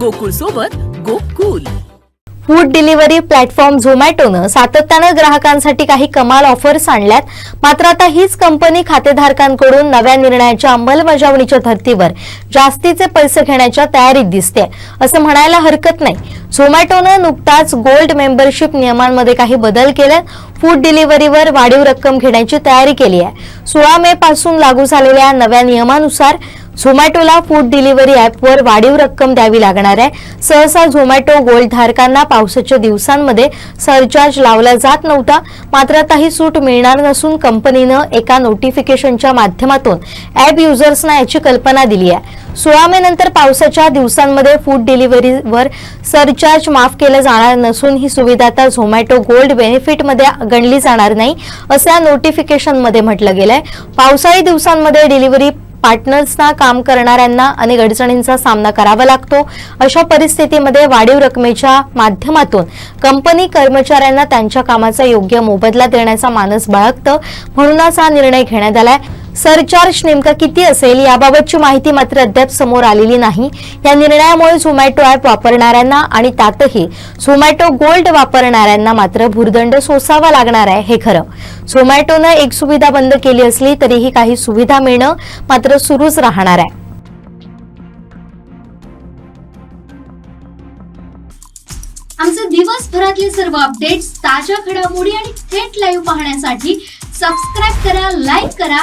गोकुळ सोबत Gokul. Food delivery platform झोमॅटोनं सातत्यानं ग्राहकांसाठी काही कमाल ऑफर्स आणल्यात. मात्र आता हीच कंपनी खातेधारकांकडून नव्या निर्णयाच्या अंमलबजावणीच्या धर्तीवर जास्तीचे पैसे घेण्याच्या तयारीत दिसते. असं म्हणायला हरकत नाही. झोमॅटोनं नुकताच गोल्ड मेंबरशिप नियमांमध्ये काही बदल केले फूड डिलिव्हरीवर वाढीव रक्कम घेण्याची तयारी केली आहे. सोळा मे पासून लागू झालेल्या नव्या नियमानुसार झोमॅटोला फूड डिलिव्हरी ॲपवर वाढीव रक्कम द्यावी लागणार आहे. सहसा झोमॅटो गोल्ड धारकांना पावसाच्या दिवसांमध्ये सरचार्ज लावला जात नव्हता. मात्र आता ही सूट मिळणार नसून कंपनीनं एका नोटिफिकेशनच्या माध्यमातून ॲप युजर्सना याची कल्पना दिली आहे. सोळा मे नंतर पावसाच्या दिवसांमध्ये फूड डिलिव्हरीवर सरचार्ज माफ केलं जाणार नसून ही सुविधा आता झोमॅटो गोल्ड बेनिफिटमध्ये गणली जाणार नाही असं या नोटिफिकेशनमध्ये म्हटलं गेलंय. पावसाळी दिवसांमध्ये डिलिव्हरी पार्टनर्सना काम करणाऱ्यांना अनेक अडचणींचा सामना करावा लागतो. अशा परिस्थितीमध्ये वाढीव रकमेच्या माध्यमातून कंपनी कर्मचाऱ्यांना त्यांच्या कामाचा योग्य मोबदला देण्याचा मानस बाळगतं म्हणूनच हा निर्णय घेण्यात आलाय. सरचार्ज नेमका किती असेल याबाबतची माहिती मात्र अद्याप समोर आलेली नाही. या निर्णयामुळे झोमॅटो ॲप वापरणाऱ्यांना आणि त्यातही झोमॅटो गोल्ड वापरणाऱ्यांना मात्र भुर्दंड सोसावा लागणार आहे हे खरं. झोमॅटोनं एक सुविधा बंद केली असली तरीही काही सुविधा मिळणं मात्र सुरूच राहणार आहे. आमचे दिवसभरातले सर्व अपडेट्स ताज्या घडामोडी आणि थेट लाईव्ह पाहण्यासाठी सबस्क्राईब करा लाईक करा